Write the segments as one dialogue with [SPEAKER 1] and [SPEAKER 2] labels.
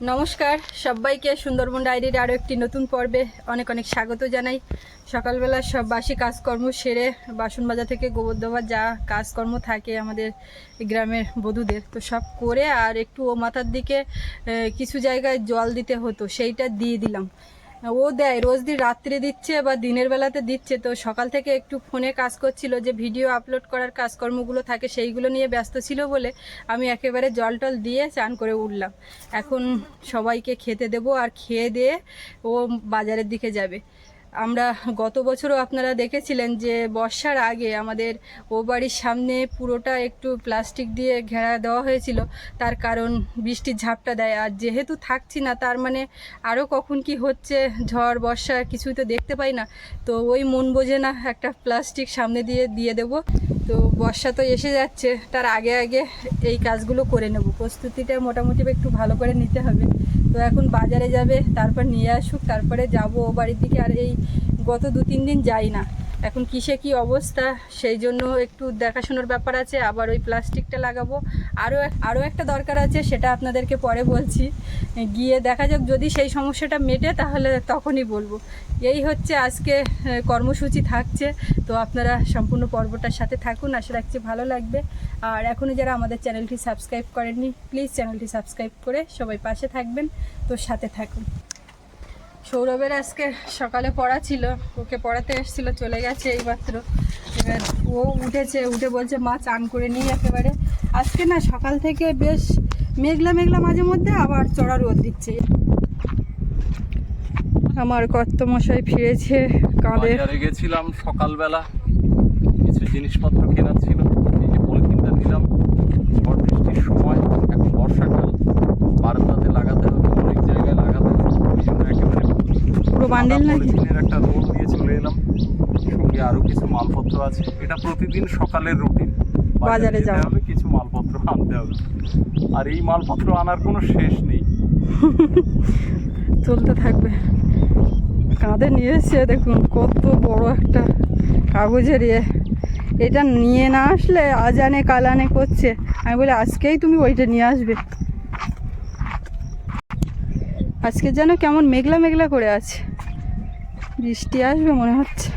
[SPEAKER 1] নমস্কার, সবাইকে সুন্দরবন ডায়েরির আরও একটি নতুন পর্বে অনেক অনেক স্বাগত জানাই। সকালবেলা সব বাসি কাজকর্ম সেরে বাসন বাজার থেকে গোবর দেওয়ার যা কাজকর্ম থাকে আমাদের গ্রামের বধূদের, তো সব করে আর একটু ও মাথার দিকে কিছু জায়গায় জল দিতে হতো, সেইটা দিয়ে দিলাম। ও দেয়, রোজ দিন রাত্রে দিচ্ছে বা দিনের বেলাতে দিচ্ছে। তো সকাল থেকে একটু ফোনে কাজ করছিল যে ভিডিও আপলোড করার কাজকর্মগুলো থাকে সেইগুলো নিয়ে ব্যস্ত ছিল বলে আমি একেবারে জল টল দিয়ে চান করে উঠলাম। এখন সবাইকে খেতে দেবো আর খেয়ে দিয়ে ও বাজারের দিকে যাবে। আমরা গত বছরও আপনারা দেখেছিলেন যে বর্ষার আগে আমাদের ও বাড়ির সামনে পুরোটা একটু প্লাস্টিক দিয়ে ঘেরা দেওয়া হয়েছিল। তার কারণ বৃষ্টির ঝাপটা দেয়। আর যেহেতু থাকছি না, তার মানে আরও কখন কি হচ্ছে, ঝড়, বর্ষা কিছুই তো দেখতে পাই না। তো ওই মন বোঝে না, একটা প্লাস্টিক সামনে দিয়ে দিয়ে দেবো। তো বর্ষা তো এসে যাচ্ছে, তার আগে আগে এই কাজগুলো করে নেব। প্রস্তুতিটা মোটামুটি একটু ভালো করে নিতে হবে। তো এখন বাজারে যাবে, তারপর নিয়ে আসুক, তারপরে যাব বাড়ির দিকে। আর এই গত দু, তিন দিন যাই না। এখন কিসে কি অবস্থা? সেই জন্য একটু দেখাশোনার ব্যাপার আছে, আবার ওই প্লাস্টিকটা লাগাবো। আরও আরও একটা দরকার আছে, সেটা আপনাদেরকে পরে বলছি। গিয়ে দেখা যাক, যদি সেই সমস্যাটা মেটে, তাহলে তখনই বলব। এই হচ্ছে আজকে কর্মসূচি থাকছে। তো আপনারা সম্পূর্ণ পর্বটার সাথে থাকুন, আশা রাখছি ভালো লাগবে। আর এখনও যারা আমাদের চ্যানেলটি সাবস্ক্রাইব করেননি, প্লিজ চ্যানেলটি সাবস্ক্রাইব করে সবাই পাশে থাকবেন। তো সাথে থাকুন। সৌরভের আজকে সকালে পড়া ছিল, ওকে পড়াতে এসেছিল, চলে গেছে এইমাত্র। এবার ও উঠেছে, উঠে বলছে, মা, চান করে নিই একেবারে। আজকে না সকাল থেকে বেশ মেঘলা মেঘলা মাঝে মধ্যে আবার চড়া রোদ দিচ্ছে। আমার কর্তমশাই ফিরেছে, কাঁধে।
[SPEAKER 2] গেছিলাম সকালবেলা, কিছু জিনিসপত্র কেনার ছিল, এই যে পলিথিনটা দিলাম ঝড় বৃষ্টির সময়, এখন বর্ষাকাল, বারান্দাতে লাগাতে হবে অনেক জায়গায় লাগাতে হবে ওই জন্য একেবারে
[SPEAKER 1] পুরো বান্ডেল নাকি?
[SPEAKER 2] একটা রোল দিয়ে চলে এলাম। সঙ্গে আরও কিছু মালপত্র আছে। এটা প্রতিদিন সকালের রুটিন
[SPEAKER 1] বাজারে যাওয়া।
[SPEAKER 2] হবে কিছু মালপত্র আনতে হবে। আর এই মালপত্র আনার কোনো শেষ নেই।
[SPEAKER 1] চলতে থাকবে। কাঁধে নিয়ে এসছে দেখুন কত বড় একটা কাগজের ইয়ে। এটা নিয়ে না আসলে আজানে কালানে করছে। আমি বলি আজকেই তুমি ওইটা নিয়ে আসবে। আজকে যেন কেমন মেঘলা মেঘলা করে আছে। বৃষ্টি আসবে মনে হচ্ছে।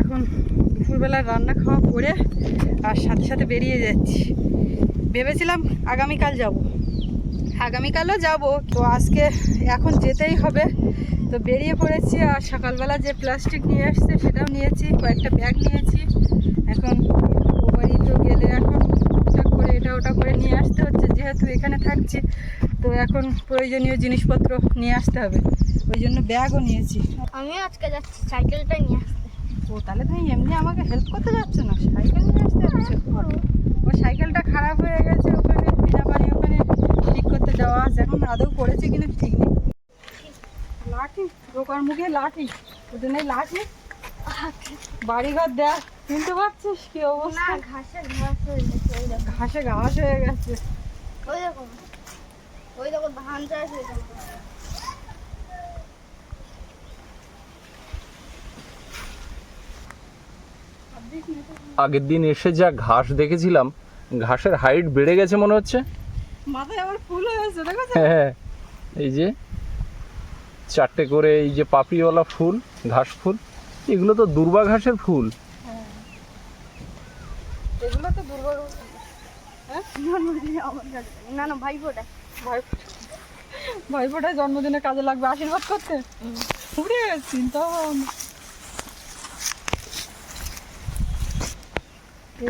[SPEAKER 1] এখন দুপুরবেলা রান্না খাওয়া করে আর সাথে সাথে বেরিয়ে যাচ্ছি। ভেবেছিলাম আগামীকাল যাব। আগামীকালও যাব, তো আজকে এখন যেতেই হবে। তো বেরিয়ে পড়েছি আর সকালবেলা যে প্লাস্টিক নিয়ে আসছে সেটাও নিয়েছি, কয়েকটা ব্যাগ নিয়েছি। এখন ও বাড়ি তো গেলে এখন টুকটাক করে এটা ওটা করে নিয়ে আসতে হচ্ছে যেহেতু এখানে থাকছি তো এখন প্রয়োজনীয় জিনিসপত্র নিয়ে আসতে হবে। ওই জন্য ব্যাগও নিয়েছি।
[SPEAKER 3] আমিও আজকে যাচ্ছি সাইকেলটা নিয়ে আসতে।
[SPEAKER 1] ও তাহলে তুমি এমনি আমাকে হেল্প করতে যাচ্ছ না? সাইকেল নিয়ে আসতে হচ্ছে ও সাইকেলটা খারাপ হয়ে গেছে ওখানে বিনা পানি ওখানে ঠিক করতে যাওয়া আছে। এখন আদৌ করেছে কিনা ঠিক নেই। লাঠি দোকান মুখে লাঠি ওদের নেই লাঠি। বাড়িঘর দেখ শুনতে পাচ্ছিস কি
[SPEAKER 3] না
[SPEAKER 1] অবস্থা
[SPEAKER 3] ঘাসে ঘাস হয়ে গেছে ওই দেখো।
[SPEAKER 1] ঘাসে ঘাস হয়ে গেছে।
[SPEAKER 3] ওই দেখো ওই দেখো ধান চাষ হয়ে গেছে।
[SPEAKER 2] আগের দিন এসে যা ঘাস দেখেছিলাম ঘাসের হাইট বেড়ে গেছে মনে হচ্ছে।
[SPEAKER 1] মাথায় আবার ফুল হয়েছে দেখো
[SPEAKER 2] হ্যাঁ এই যে চারটে করে এই যে পাপড়িওয়ালা ফুল ঘাস ফুল। এগুলো তো দুর্বা ঘাসের ফুল
[SPEAKER 1] এগুলো তো দুর্বল হ্যাঁ? জন্মদিনে আমার কাছে।
[SPEAKER 3] না না ভাই ফোটা
[SPEAKER 1] ভাইফোঁটা ভাইফোঁটায় জন্মদিনে কাজে লাগবে আশীর্বাদ করতে। উড়ে চিন্তা।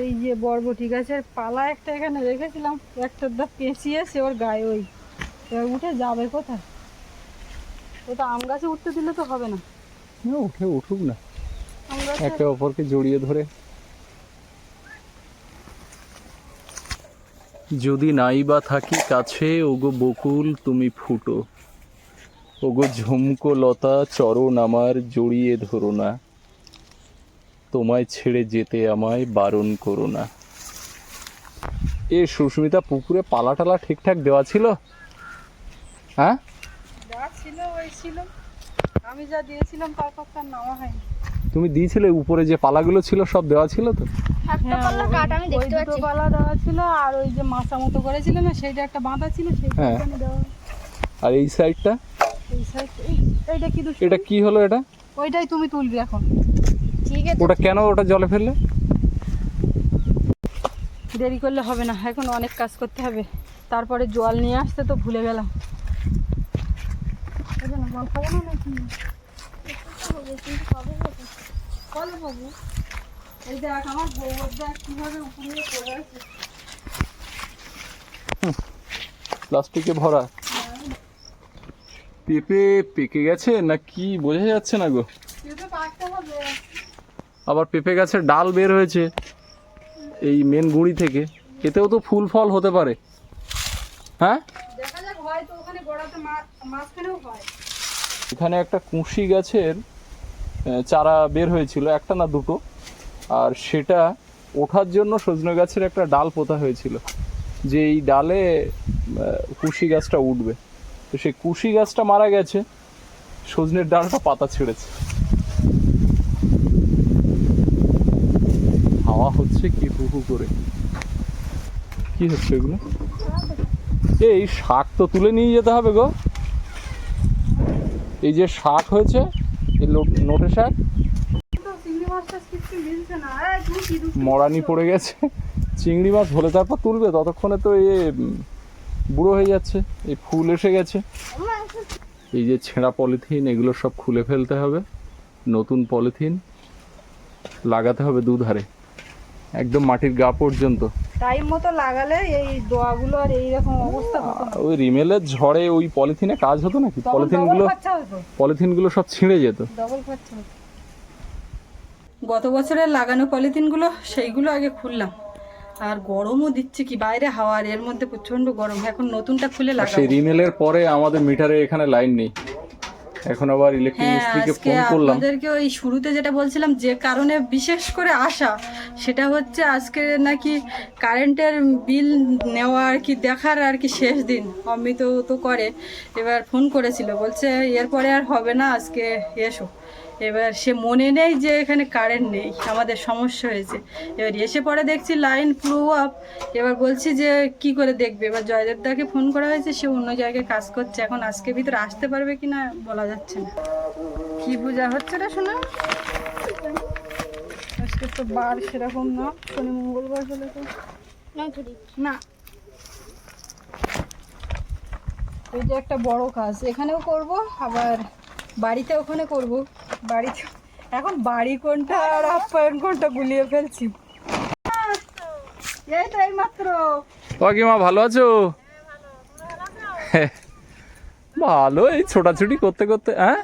[SPEAKER 1] এই যে বরবটি গাছের পালা একটা এখানে রেখেছিলাম একটা দা পেঁচিয়ে সে ওর গায়ে ওই। এবার উঠে যাবে কোথায়? ওটা আম গাছে উঠতে দিলে তো হবে না।
[SPEAKER 2] না, উঠে উঠুক না। একে অপরকে জড়িয়ে ধরে। যদি নাই বা থাকি কাছে ওগো বকুল তুমি ফুটো। ওগো ঝুমকো লতা চরণ আমার জড়িয়ে ধরো না। তোমায় ছেড়ে যেতে আমায় বারণ করো না। এ সুস্মিতা পুকুরে পালা টালা ঠিকঠাক দেওয়া ছিল? হ্যাঁ?
[SPEAKER 1] ছিল। আমি যা দিয়েছিলাম তারপর তার নেওয়া হয়নি।
[SPEAKER 2] তুমি দিয়েছিলে উপরে যে পালাগুলো ছিল সব দেওয়া ছিল তো?
[SPEAKER 3] একটা পাল্লা কাঠ আমি
[SPEAKER 1] হ্যাঁ,
[SPEAKER 3] দেখতে
[SPEAKER 1] দুটো
[SPEAKER 3] পাচ্ছি।
[SPEAKER 1] পালা দেওয়া ছিল আর ওই যে মাথা মতো করেছিল না সেইটা একটা বাঁধা ছিল সেইটা
[SPEAKER 2] হ্যাঁ।
[SPEAKER 1] ওখানে দেওয়া
[SPEAKER 2] আর এই সাইডটা?
[SPEAKER 1] এই এই- এইটা কি দুষ্টু?
[SPEAKER 2] এটা কি হলো এটা?
[SPEAKER 1] ওইটাই তুমি তুলবি এখন।
[SPEAKER 3] ঠিক আছে।
[SPEAKER 2] ওটা কেন ওটা জলে ফেললে?
[SPEAKER 1] দেরি করলে হবে না এখন অনেক কাজ করতে হবে। তারপরে জল নিয়ে আসতে তো ভুলে গেলাম। যে না, খাব না নাকি?
[SPEAKER 3] হবে, কিন্তু কবে হবে?
[SPEAKER 1] বাবু এই দেখ আমার দেখ কীভাবে উপরে পড়ে আছে।
[SPEAKER 2] প্লাস্টিকে ভরা। পেঁপে পেকে গেছে না কি? বোঝা যাচ্ছে না গো।
[SPEAKER 1] হবে।
[SPEAKER 2] আবার পেঁপে গাছের ডাল বের হয়েছে এই মেন গুঁড়ি থেকে। এতেও তো ফুল ফল হতে পারে। হ্যাঁ?
[SPEAKER 1] দেখা যাক হয়তো ওখানে গোড়াতে মাঝখানেও হয়।
[SPEAKER 2] এখানে একটা কুশি গাছের চারা বের হয়েছিল, একটা না দুটো। আর সেটা ওঠার জন্য সজনে গাছের একটা ডাল পোতা হয়েছিল, যে এই ডালে কুশি গাছটা উঠবে। তো সেই কুশি গাছটা মারা গেছে, সজনের ডালটা পাতা ছেড়েছে। হাওয়া হচ্ছে কি হু হু করে। কি হচ্ছে এগুলো? এই শাক তো তুলে নিয়ে যেতে হবে গো। এই যে শাক হয়েছে, এই নোটে শাক মরানি পড়ে গেছে, চিংড়ি মাছ হলে তারপর তুলবে, ততক্ষণে তো এ বুড়ো হয়ে যাচ্ছে, এই ফুল এসে গেছে। এই যে ছেঁড়া পলিথিন, এগুলো সব খুলে ফেলতে হবে, নতুন পলিথিন লাগাতে হবে দুধারে, একদম মাটির গা পর্যন্ত।
[SPEAKER 1] টাইম মতো লাগালে এই দোয়াগুলো আর এইরকম অবস্থা হতো না।
[SPEAKER 2] ওই রিমেলের ঝড়ে ওই পলিথিনে কাজ হতো নাকি?
[SPEAKER 1] Double খরচা হতো।
[SPEAKER 2] পলিথিনগুলো সব ছিঁড়ে যেত।
[SPEAKER 1] ডবল খরচা হতো। গত বছরের লাগানো পলিথিনগুলো সেইগুলো আগে খুললাম। আর গরমও দিচ্ছে কি বাইরে হাওয়া আর এর মধ্যে প্রচণ্ড গরম। এখন নতুনটা খুলে লাগাবো
[SPEAKER 2] সেই রিমেলের পরে আমাদের মিটারে এখানে লাইন নেই। এখন আবার ইলেকট্রিক
[SPEAKER 1] হ্যাঁ
[SPEAKER 2] মিস্ত্রিকে
[SPEAKER 1] আজকে
[SPEAKER 2] ফোন করলাম।
[SPEAKER 1] আপনাদেরকে ওই শুরুতে যেটা বলছিলাম যে কারণে বিশেষ করে আসা সেটা হচ্ছে আজকে নাকি কারেন্টের বিল নেওয়া আর কি দেখার আর কি শেষ দিন। অমৃত তো করে এবার ফোন করেছিল বলছে এরপরে আর হবে না আজকে এসো। এবার সে মনে নেই যে এখানে কারেন্ট নেই আমাদের সমস্যা হয়েছে। এবার এসে পরে দেখছি লাইন পুরো আপ এবার বলছি যে কি করে দেখবে? এবার জয়দেবদাকে ফোন করা হয়েছে সে অন্য জায়গায় কাজ করছে এখন আজকে ভিতরে আসতে পারবে কি না বলা যাচ্ছে না। কি পূজা হচ্ছে না শোনা আজকে তো বার সেরকম না শনি মঙ্গলবার হলে তো।
[SPEAKER 3] না ধরি
[SPEAKER 1] না। এই যে একটা বড় কাজ এখানেও করব আবার বাড়িতে ওখানে করব। বাড়িতে এখন বাড়ি কোনটা আর আপ্যায়ন কোনটা গুলিয়ে ফেলছি। এই তো এই মাত্র
[SPEAKER 2] কাকিমা ভালো আছো? হ্যাঁ। ভালো এই ছোটাছুটি করতে করতে হ্যাঁ?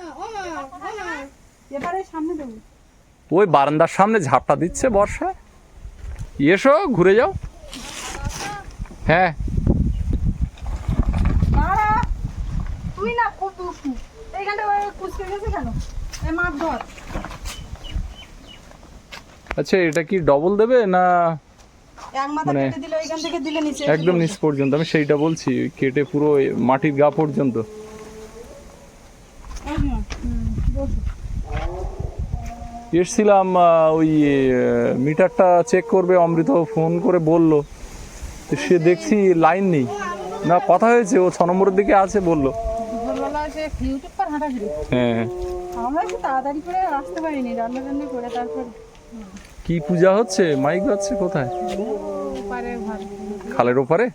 [SPEAKER 1] এবারে সামনে দেবো।
[SPEAKER 2] ওই বারান্দার সামনে ঝাপটা দিচ্ছে বর্ষা। এসো ঘুরে যাও। হ্যাঁ।
[SPEAKER 1] তুই না খুব দুষ্টু এইখানটা কুচকে গেছে কেন? এই মাপ ধর।
[SPEAKER 2] আচ্ছা এটা কি ডবল দেবে না
[SPEAKER 1] এক মাথা
[SPEAKER 2] মানে-
[SPEAKER 1] কেটে দিলে ওইখান থেকে দিলে নিচে
[SPEAKER 2] একদম নিচ পর্যন্ত আমি সেইটা বলছি কেটে পুরো মাটির গা পর্যন্ত। এসছিলাম ওই মিটারটা চেক করবে অমৃত ফোন করে বলল। তো সে দেখছি লাইন নেই। না কথা হয়েছে ও ছ নম্বরের দিকে আছে বলল। হ্যাঁ।
[SPEAKER 1] আমরা একটু তাড়াতাড়ি করে আসতে পারিনি রান্না টান্না করে তারপর।
[SPEAKER 2] কি পূজা হচ্ছে? মাইক যাচ্ছে কোথায়? খালের ওপারে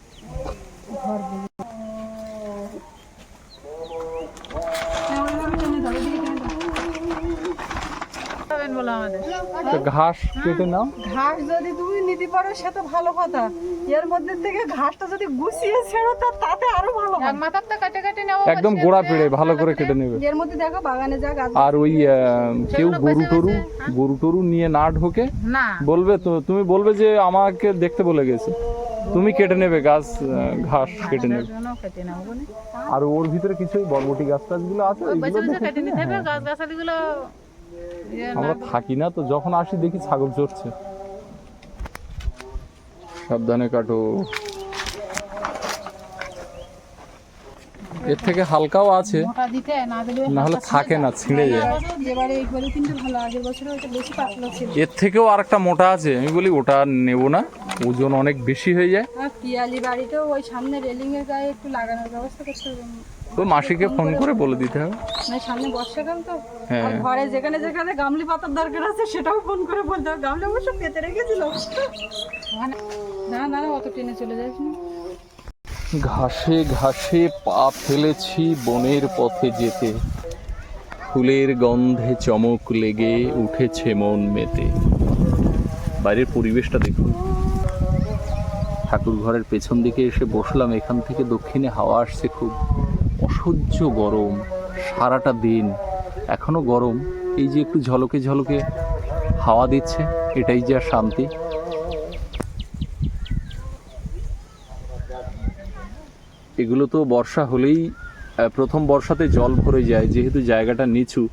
[SPEAKER 1] বলো আমাদের
[SPEAKER 2] তো ঘাস কেটে নাও।
[SPEAKER 1] ঘাস যদি তুমি নিতে পারো সে তো ভালো কথা। এর মধ্যে থেকে ঘাসটা যদি গুছিয়ে ছেড়ো তা তাতে আরও ভালো হয়।
[SPEAKER 4] মাথাটা কাটে কাটে নেওয়া
[SPEAKER 2] একদম গোড়া পেড়ে ভালো করে কেটে নেবে।
[SPEAKER 1] এর মধ্যে দেখো বাগানে যা গাছ
[SPEAKER 2] আর ওই কেউ গরু টরু গরু টরু নিয়ে না ঢোকে?
[SPEAKER 4] না।
[SPEAKER 2] বলবে তো তুমি বলবে যে আমাকে দেখতে বলে গেছে। তুমি কেটে নেবে গাছ ঘাস কেটে নেবে। আর ওর ভিতরে কিছু বরবটি গাছ টাছগুলো আছে ওইগুলো
[SPEAKER 4] কেটে নিতে হবে
[SPEAKER 2] হ্যাঁ।
[SPEAKER 4] গাছ গাছালি গুলো
[SPEAKER 2] আমরা থাকি না তো যখন আসি দেখি ছাগল চড়ছে। সাবধানে কাটো। এর থেকে হালকাও আছে।
[SPEAKER 4] না
[SPEAKER 2] হলে থাকে না ছিঁড়ে যায়। এর থেকেও আর একটা মোটা আছে আমি বলি ওটা নেব না ওজন অনেক বেশি হয়ে যায়।
[SPEAKER 1] পিয়ালি বাড়িতেও ওই সামনে রেলিং এর গায়ে একটু লাগানোর ব্যবস্থা করতে হবে।
[SPEAKER 2] ওই মাসিকে ফোন করে বলে দিতে হবে।
[SPEAKER 1] মানে সামনে বর্ষাকাল তো।
[SPEAKER 2] হ্যাঁ।
[SPEAKER 1] আর ঘরে যেখানে যেখানে গামলি পাতার দরকার আছে সেটাও ফোন করে বলতে হবে। গামলি অবশ্য পেতে রেখেছিল। না না না অত টেনে চলে যাস না।
[SPEAKER 2] ঘাসে ঘাসে পা ফেলেছি বনের পথে যেতে। ফুলের গন্ধে চমক লেগে উঠেছে মন মেতে। বাইরের পরিবেশটা দেখুন। ঠাকুর ঘরের পেছন দিকে এসে বসলাম। এখান থেকে দক্ষিণে হাওয়া আসছে খুব। অসহ্য গরম। সারাটা দিন এখনও গরম। এই যে একটু ঝলকে ঝলকে হাওয়া দিচ্ছে, এটাই যা শান্তি। এগুলো তো বর্ষা হলেই প্রথম বর্ষাতে জল ভরে যায়, যেহেতু জায়গাটা নিচু।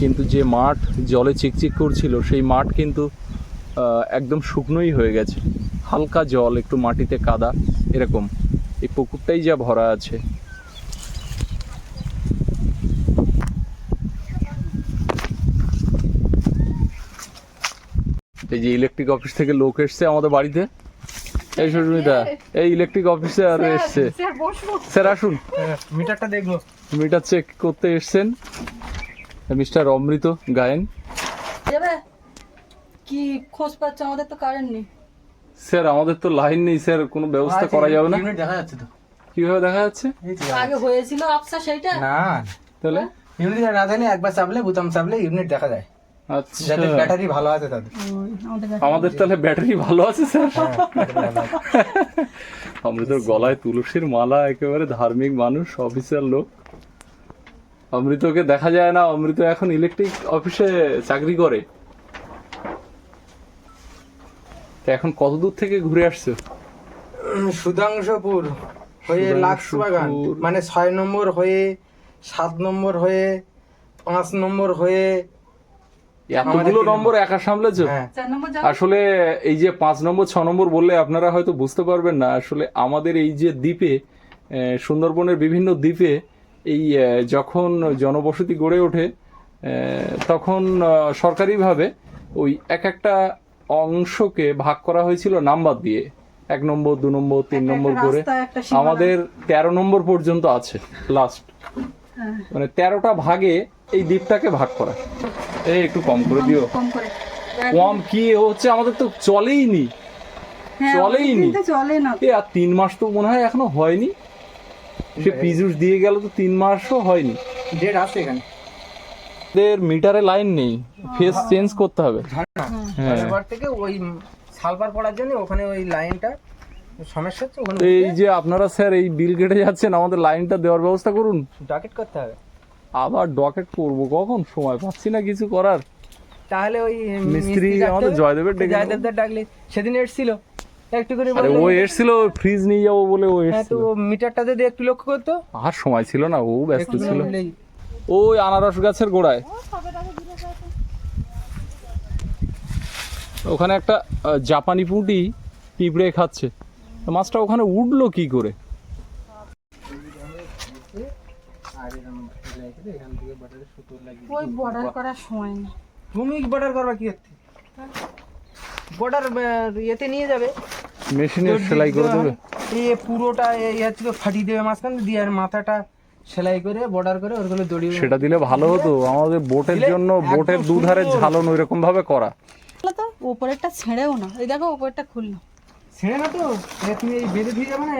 [SPEAKER 2] কিন্তু যে মাঠ জলে চিকচিক করছিল, সেই মাঠ কিন্তু একদম শুকনোই হয়ে গেছে। হালকা জল, একটু মাটিতে কাদা, এরকম। এই পুকুরটাই যা ভরা আছে। এই যে ইলেকট্রিক অফিস থেকে লোক এসছে আমাদের বাড়িতে। এই সুস্মিতা এই ইলেকট্রিক অফিসে আর এসছে।
[SPEAKER 1] স্যার
[SPEAKER 2] আসুন।
[SPEAKER 5] মিটারটা দেখব।
[SPEAKER 2] মিটার চেক করতে এসছেন। মিস্টার অমৃত গায়েন।
[SPEAKER 1] কি খোঁজ পাচ্ছে? আমাদের তো কারেন্ট নেই।
[SPEAKER 2] স্যার আমাদের তো লাইন নেই স্যার। কোনো ব্যবস্থা করা যাবে না।
[SPEAKER 5] ইউনিট দেখা যাচ্ছে তো।
[SPEAKER 2] কীভাবে দেখা যাচ্ছে?
[SPEAKER 1] আগে হয়েছিল আফসা সেইটা?
[SPEAKER 5] না।
[SPEAKER 2] তাহলে?
[SPEAKER 5] ইউনিট না জানি একবার চাপলে বুতাম চাপলে ইউনিট দেখা যায়।
[SPEAKER 2] আচ্ছা।
[SPEAKER 5] যাদের ব্যাটারি ভালো আছে তাদের।
[SPEAKER 1] আমাদের
[SPEAKER 2] তাহলে ব্যাটারি ভালো আছে স্যার।
[SPEAKER 5] হ্যাঁ,
[SPEAKER 2] অমৃতর গলায় তুলসীর মালা একেবারে ধার্মিক মানুষ অফিসার লোক। অমৃতকে দেখা যায় না অমৃত এখন ইলেকট্রিক অফিসে চাকরি করে। এখন কত দূর থেকে ঘুরে আসছো?
[SPEAKER 5] সুধাংশপুর হয়ে লাক্স বাগান
[SPEAKER 2] সুধাংশপুর।
[SPEAKER 5] মানে ছয় নম্বর হয়ে সাত নম্বর হয়ে পাঁচ নম্বর হয়ে
[SPEAKER 2] এতগুলো নম্বর একা সামলেছো?
[SPEAKER 5] হ্যাঁ।
[SPEAKER 2] আসলে এই যে পাঁচ নম্বর ছ নম্বর বললে আপনারা হয়তো বুঝতে পারবেন না। আসলে আমাদের এই যে দ্বীপে সুন্দরবনের বিভিন্ন দ্বীপে এই যখন জনবসতি গড়ে ওঠে আহ, তখন সরকারিভাবে ওই এক একটা অংশকে ভাগ করা হয়েছিল নাম্বার দিয়ে। এক নম্বর দু নম্বর তিন নম্বর করে। আমাদের তেরো নম্বর পর্যন্ত আছে লাস্ট। মানে তেরোটা ভাগে এই দ্বীপটাকে ভাগ করা। এই একটু কম করে দিও।
[SPEAKER 1] কম করে।
[SPEAKER 2] কম কি? হচ্ছে আমাদের তো চলেই নি।
[SPEAKER 1] হ্যাঁ,
[SPEAKER 2] চলেই নি।
[SPEAKER 1] চলে না।
[SPEAKER 2] এ আর তিন মাস তো মনে হয় এখনও হয়নি। সে পিজুস দিয়ে গেল তো তিন মাসও হয়নি।
[SPEAKER 5] ডেট আছে এখানে।
[SPEAKER 2] এদের মিটারে লাইন নেই। ফেস চেঞ্জ করতে হবে। হ্যাঁ।
[SPEAKER 5] থেকে ওই সালফার পড়ার জন্য ওখানে ওই লাইনটা সমস্যা
[SPEAKER 2] তো এই যে আপনারা স্যার এই বিল কেটে যাচ্ছেন আমাদের লাইনটা দেওয়ার ব্যবস্থা করুন।
[SPEAKER 5] ডকেট করতে হবে।
[SPEAKER 2] আবার ডকেট করব কখন? সময় পাচ্ছি না কিছু করার।
[SPEAKER 5] তাহলে ওই
[SPEAKER 2] মিস্ত্রি আমাদের জয়দেবের ডেকে।
[SPEAKER 5] জয়দেবদের ডাকলে সেদিন এসছিল। একটু করে
[SPEAKER 2] আরে ও এসছিল ফ্রিজ নিয়ে যাব বলে ও
[SPEAKER 5] হ্যাঁ তো
[SPEAKER 2] এসছিল।
[SPEAKER 5] ও মিটারটা যদি একটু লক্ষ্য করতো।
[SPEAKER 2] আর সময় ছিল না ও ব্যস্ত ছিল। ওই আনারস গাছের গোড়ায়। ওখানে একটা জাপানি পুঁটি পিঁপড়ে খাচ্ছে। তো মাছটা ওখানে উঠল কি করে?
[SPEAKER 5] আর এরকম লাগিয়ে এখান থেকে বাটারে সুতো লাগিয়ে
[SPEAKER 1] ওই বর্ডার করার সময় না।
[SPEAKER 5] তুমি বর্ডার করবা কি বর্ডার ইয়েতে নিয়ে যাবে।
[SPEAKER 2] মেশিনের সেলাই করে দেবে।
[SPEAKER 5] এই পুরোটা এই হচ্ছে ফাটিয়ে দেবে মাঝখানে দিয়ে আর মাথাটা সেলাই করে বর্ডার করে ওরগুলো দড়ি
[SPEAKER 2] সেটা দিলে ভালো হতো। আমাদের বোটের জন্য বোটের দুধারে। ঝালন ওইরকম ভাবে করা
[SPEAKER 1] তো উপরেরটা ছেড়েও না। এই দেখো উপরেরটা খুললো।
[SPEAKER 5] ছেড়ে না তো? তুমি এই বেঁধে দিয়ে যাবে না?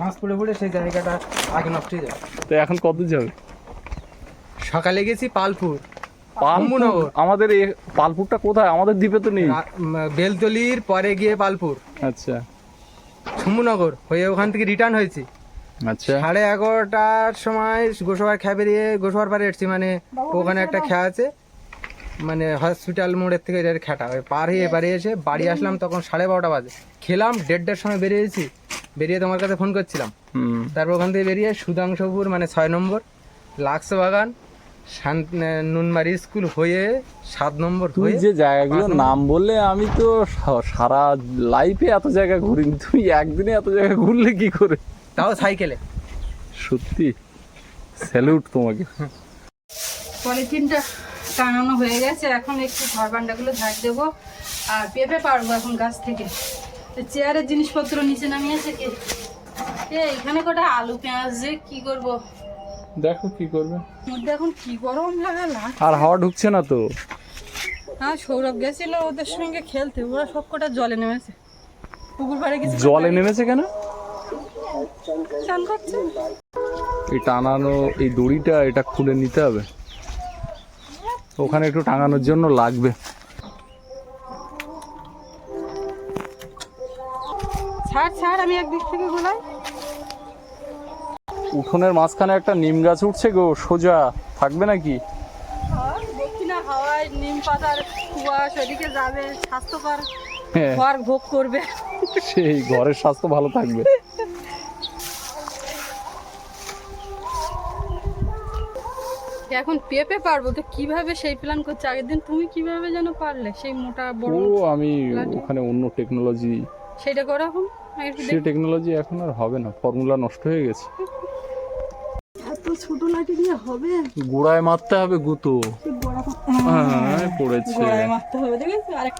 [SPEAKER 5] ঘাস পড়ে পড়ে সেই জায়গাটা আগে নষ্ট হয়ে যাবে।
[SPEAKER 2] তো এখন কত যাবে?
[SPEAKER 5] সকালে গেছি পালপুর।
[SPEAKER 2] পালপুর?
[SPEAKER 5] নগর।
[SPEAKER 2] আমাদের এ পালপুরটা কোথায়? আমাদের দ্বীপে তো নেই।
[SPEAKER 5] বেলতলির পরে গিয়ে পালপুর।
[SPEAKER 2] আচ্ছা।
[SPEAKER 5] ছুমুনগর হয়ে ওখান থেকে রিটার্ন হয়েছি।
[SPEAKER 2] আচ্ছা।
[SPEAKER 5] সাড়ে এগারোটার সময় গোসবার খেয়া বেরিয়ে গোসবার পারে এসছি মানে ওখানে একটা খেয়া আছে। মানে হসপিটাল মোড়ের থেকে খেটা। পার হয়ে এপারে এসে বাড়ি আসলাম তখন সাড়ে বারোটা বাজে। খেলাম দেড়টার সময় বেরিয়েছি বেরিয়ে তোমার কাছে ফোন করছিলাম। তারপর ওখান থেকে বেরিয়ে সুধাংশপুর মানে ছয় নম্বর লাক্স বাগান নুনমারি স্কুল হয়ে সাত নম্বর
[SPEAKER 2] তুই যে জায়গাগুলোর নাম বললে আমি তো সারা লাইফে এত জায়গা ঘুরিনি। তুই একদিনে এত জায়গা ঘুরলে কি করে?
[SPEAKER 5] তাও সাইকেলে
[SPEAKER 2] সত্যি। স্যালুট তোমাকে।
[SPEAKER 1] পলিথিনটা টাঙানো হয়ে গেছে। এখন একটু ঘর বান্ডাগুলো ঝাড় দেবো আর পেঁপে পারব এখন গাছ থেকে। চেয়ারের জিনিসপত্র নিচে নামিয়েছে কে? এ এখানে কটা আলু পেঁয়াজ যে কি করব?
[SPEAKER 2] দেখো কি করবে।
[SPEAKER 1] মধ্যে এখন কি গরম লাগালাম
[SPEAKER 2] আর হাওয়া ঢুকছে না তো।
[SPEAKER 1] হ্যাঁ সৌরভ গেছিল ওদের সঙ্গে খেলতে ওরা সব কটা জলে নেমেছে। পুকুর পাড়ে কিছু
[SPEAKER 2] জলে নেমেছে কেন?
[SPEAKER 1] চান করছে?
[SPEAKER 2] এই টানানো এই দড়িটা এটা খুলে নিতে হবে। ওখানে একটু টাঙানোর জন্য লাগবে।
[SPEAKER 1] আমি একদিক থেকে গোলাই
[SPEAKER 2] উঠোনের মাঝখানে একটা নিম গাছ উঠছে গো সোজা। থাকবে নাকি?
[SPEAKER 1] দক্ষিণা হাওয়ায় নিম পাতার কুয়াশ ওদিকে যাবে স্বাস্থ্যকর
[SPEAKER 2] হ্যাঁ।
[SPEAKER 1] ঘর ভোগ করবে।
[SPEAKER 2] সেই ঘরের স্বাস্থ্য ভালো থাকবে।
[SPEAKER 1] এখন পেঁপে পারব তো কীভাবে সেই প্ল্যান করছে? আগের দিন তুমি কীভাবে যেন পারলে সেই মোটা বড়
[SPEAKER 2] ও আমি ওখানে অন্য টেকনোলজি
[SPEAKER 1] সেটা করো এখন আমি একটু
[SPEAKER 2] সে
[SPEAKER 1] দেখি।
[SPEAKER 2] টেকনোলজি এখন আর হবে না ফর্মুলা নষ্ট হয়ে গেছে।
[SPEAKER 1] এত ছোট লাঠি দিয়ে হবে?
[SPEAKER 2] গোড়ায় মারতে হবে গুতো। হ্যাঁ পড়েছে।
[SPEAKER 1] গলায় মারতে হবে দেখেছ? আরেক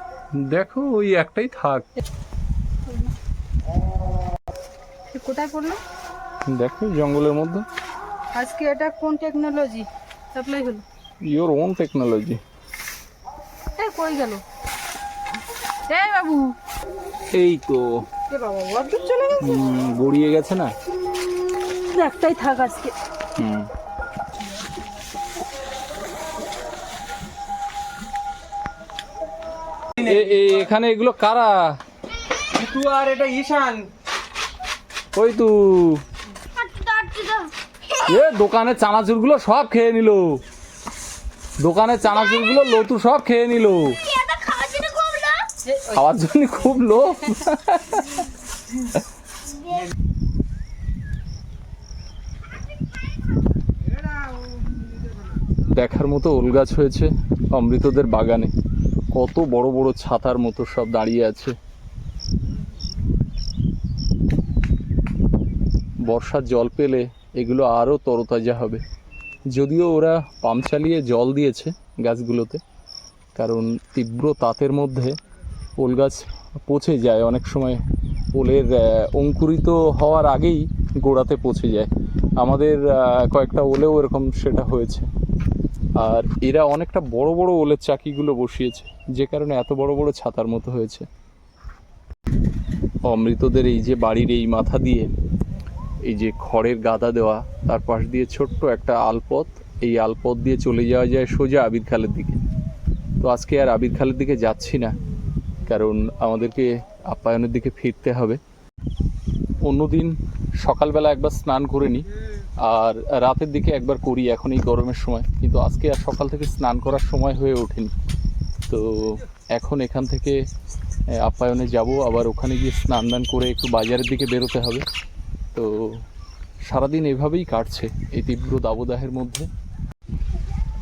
[SPEAKER 2] দেখো ওই একটাই থাক।
[SPEAKER 1] কোথায় পড়ল?
[SPEAKER 2] দেখো জঙ্গলের মধ্যে।
[SPEAKER 1] আজকে এটা কোন টেকনোলজি সাপ্লাই হলো
[SPEAKER 2] ইওর ওন টেকনোলজি
[SPEAKER 1] এ কই গেল? এ বাবু।
[SPEAKER 2] এই তো।
[SPEAKER 1] এ বাবা অদ্ভুত চলে গেছে?
[SPEAKER 2] হুম, গড়িয়ে গেছে না?
[SPEAKER 1] একটাই থাক আজকে।
[SPEAKER 2] হুম। এখানে এগুলো কারা?
[SPEAKER 5] তুই আর এটা ঈশান।
[SPEAKER 2] ওই তু। এ, দোকানে চানাচুরগুলো সব খেয়ে নিল। দোকানে চানাচুরগুলো লতু সব খেয়ে নিল।
[SPEAKER 3] খাওয়ার জন্য খুব
[SPEAKER 2] লোভ। দেখার মতো ওল গাছ হয়েছে অমৃতদের বাগানে। কত বড় বড় ছাতার মতো সব দাঁড়িয়ে আছে। বর্ষার জল পেলে এগুলো আরও তরতাজা হবে। যদিও ওরা পাম্প চালিয়ে জল দিয়েছে গাছগুলোতে, কারণ তীব্র তাতের মধ্যে ওল গাছ পচে যায়। অনেক সময় ওলের অঙ্কুরিত হওয়ার আগেই গোড়াতে পচে যায়। আমাদের কয়েকটা ওলেও এরকম সেটা হয়েছে। আর এরা অনেকটা বড় বড় ওলের চাকিগুলো বসিয়েছে, যে কারণে এত বড় বড় ছাতার মতো হয়েছে। অমৃতদের এই যে বাড়ির এই মাথা দিয়ে এই যে খড়ের গাদা দেওয়া, তার পাশ দিয়ে ছোট্ট একটা আলপথ, এই আলপথ দিয়ে চলে যাওয়া যায় সোজা আবির খালের দিকে। তো আজকে আর আবির খালের দিকে যাচ্ছি না, কারণ আমাদেরকে আপ্যায়নের দিকে ফিরতে হবে। অন্যদিন সকালবেলা একবার স্নান করে নিই, আর রাতের দিকে একবার করি এখন এই গরমের সময়, কিন্তু আজকে আর সকাল থেকে স্নান করার সময় হয়ে ওঠেনি। তো এখন এখান থেকে আপ্যায়নে যাব, আবার ওখানে গিয়ে স্নান দান করে একটু বাজারের দিকে বেরোতে হবে। তো সারাদিন এভাবেই কাটছে এই তীব্র দাবদাহের মধ্যে।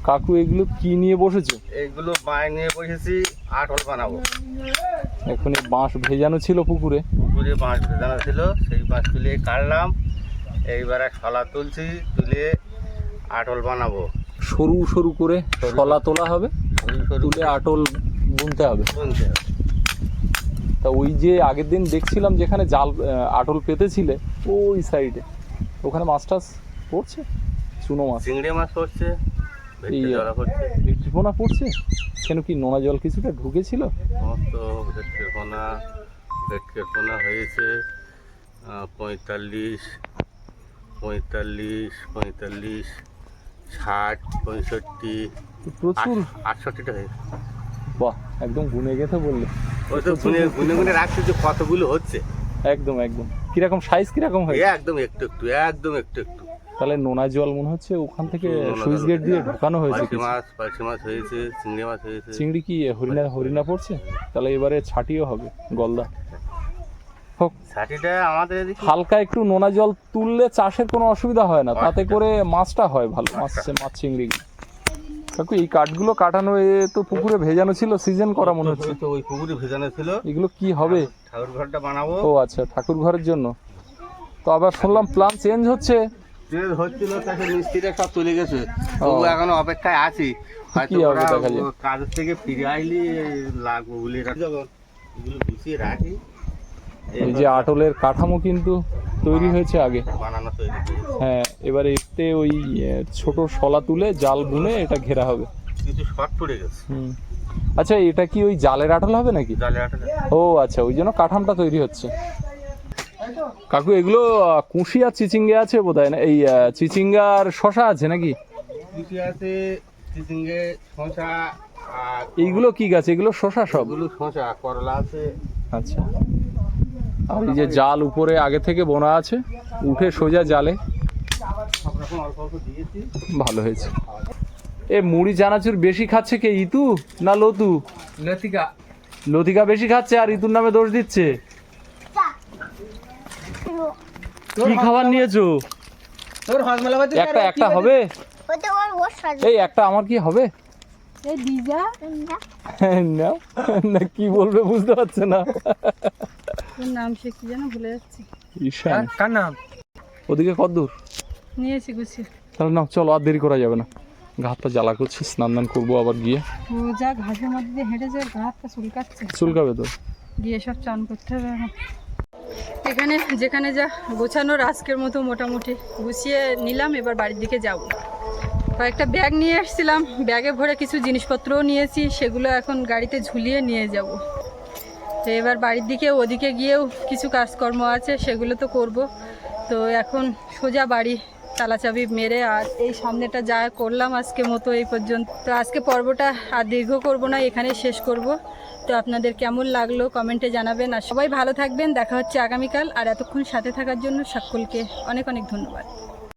[SPEAKER 2] কাকু এগুলো কি নিয়ে বসেছে?
[SPEAKER 6] এগুলো বাঁশ নিয়ে বসেছি আটল বানাবো।
[SPEAKER 2] এখন এই বাঁশ ভেজানো ছিল পুকুরে?
[SPEAKER 6] পুকুরে বাঁশ ভেজানো ছিল সেই বাঁশ তুলে কাটলাম। এইবারে শলা তুলছি তুলে আটল বানাবো।
[SPEAKER 2] সরু সরু করে। শলা তোলা হবে তুলে আটল বুনতে হবে।
[SPEAKER 6] বুনতে হবে।
[SPEAKER 2] তা ওই যে আগের দিন দেখছিলাম যেখানে জাল আটল পেতেছিলে ওই সাইডে ওখানে মাছ টাছ পড়ছে? চুনো মাছ
[SPEAKER 6] চিংড়ি মাছ পড়ছে
[SPEAKER 2] ভেটকিপোনা পড়ছে। কেন কি নোনা জল কিছুটা ঢুকেছিল?
[SPEAKER 6] সমস্ত ভেটকের পোনা ভেটকের পোনা হয়েছে পঁয়তাল্লিশ পঁয়তাল্লিশ পঁয়তাল্লিশ ষাট পঁয়ষট্টি
[SPEAKER 2] প্রচুর।
[SPEAKER 6] আটষট্টিটা হয়েছে।
[SPEAKER 2] বাহ একদম গুনে গেছে বললে।
[SPEAKER 6] ওই তো গুনে গুনে গুনে রাখছি যে কতগুলো হচ্ছে।
[SPEAKER 2] একদম একদম। কীরকম সাইজ কীরকম হয়েছে?
[SPEAKER 6] একদম একটু একটু একদম একটু একটু।
[SPEAKER 2] তাহলে নোনা জল মনে হচ্ছে ওখান থেকে সুইচ গেট দিয়ে ঢোকানো হয়েছে
[SPEAKER 6] মাছ পার্শে মাছ হয়েছে চিংড়ি মাছ হয়েছে।
[SPEAKER 2] চিংড়ি কি হরিণা হরিণা পড়ছে? তাহলে এবারে ছাটিও হবে গলদা। হোক
[SPEAKER 6] ছাটিটা আমাদের
[SPEAKER 2] হালকা একটু নোনা জল তুললে চাষের কোনো অসুবিধা হয় না। তাতে করে মাছটা হয় ভালো মাছ মাছ চিংড়ি। কাকু এই কাঠগুলো কাটানো এ তো পুকুরে ভেজানো ছিল সিজন করা মনে হচ্ছে।
[SPEAKER 6] তো ওই পুকুরে ভেজানো ছিল।
[SPEAKER 2] এগুলো কি হবে?
[SPEAKER 6] ঠাকুর ঘরটা বানাবো।
[SPEAKER 2] ও আচ্ছা ঠাকুর ঘরের জন্য। তো আবার শুনলাম প্ল্যান চেঞ্জ হচ্ছে।
[SPEAKER 6] ট্রেন হচ্ছিল তাকে মিস্ত্রিরা সব চলে গেছে। তবু এখনও অপেক্ষায় আছি। হয়তো। কাজের থেকে ফিরে আইলি লাগবো বলে রাখি এগুলো গুছিয়ে রাখি।
[SPEAKER 2] এই যে আটলের কাঠামো কিন্তু তৈরি হয়েছে আগে। হ্যাঁ এবারে এতে ওই ছোট শলা তুলে জাল বুনে এটা ঘেরা হবে।
[SPEAKER 6] কিছু শর্ট পড়ে গেছে।
[SPEAKER 2] হুম। আচ্ছা এটা কি ওই জালের আটল হবে নাকি? ও আচ্ছা ওই জন্য কাঠামটা তৈরি হচ্ছে। কাকু এগুলো কুশি আর চিচিঙ্গে আছে বোধ হয় না? এই চিচিঙ্গা আর শশা আছে নাকি?
[SPEAKER 6] আছে চিচিঙ্গে
[SPEAKER 2] এইগুলো কি গাছ? এগুলো শশা সব?
[SPEAKER 6] ওগুলো শসা করলা আছে।
[SPEAKER 2] আচ্ছা। এই যে জাল উপরে আগে থেকে বোনা আছে উঠে সোজা জালে। ভালো হয়েছে। এ মুড়ি চানাচুর বেশি খাচ্ছে কে ইতু না লতু?
[SPEAKER 5] লতিকা।
[SPEAKER 2] লতিকা বেশি খাচ্ছে আর ইতুর নামে দোষ দিচ্ছে? কি খাবার নিয়েছো?
[SPEAKER 5] তোর
[SPEAKER 2] একটা একটা হবে? এই একটা আমার কি হবে? না। না কি বলবে বুঝতে পারছে না।
[SPEAKER 1] নাম সে কি যেন ভুলে যাচ্ছি।
[SPEAKER 2] ঈশান।
[SPEAKER 5] কার নাম?
[SPEAKER 2] ওদিকে কত দূর
[SPEAKER 1] নিয়েছি গুছিয়ে
[SPEAKER 2] তাহলে না চলো আর দেরি করা যাবে না। হাত জ্বালা করছে স্নান দান করব আবার গিয়ে।
[SPEAKER 1] ও যা ঘাসের মধ্যে দিয়ে হেঁটে যায় পা চুলকাচ্ছে।
[SPEAKER 2] চুলকাবে তো।
[SPEAKER 1] গিয়ে সব চান করতে হবে এখানে যেখানে যা গোছানোর আজকের মতো মোটামুটি। গুছিয়ে নিলাম এবার বাড়ির দিকে যাব। কয়েকটা ব্যাগ নিয়ে এসেছিলাম। ব্যাগে ভরে কিছু জিনিসপত্রও নিয়েছি সেগুলো এখন গাড়িতে ঝুলিয়ে নিয়ে যাব। তো এবার বাড়ির দিকে, ওদিকে গিয়েও কিছু কাজকর্ম আছে, সেগুলো তো করব। তো এখন সোজা বাড়ি, তালাচাবি মেরে, আর এই সামনেটা যা করলাম আজকে মতো এই পর্যন্ত। তো আজকে পর্বটা আর দীর্ঘ করব না এখানে শেষ করব। তো আপনাদের কেমন লাগল কমেন্টে জানাবেন, আর সবাই ভালো থাকবেন। দেখা হচ্ছে আগামীকাল, আর এতক্ষণ সাথে থাকার জন্য সকলকে অনেক অনেক ধন্যবাদ।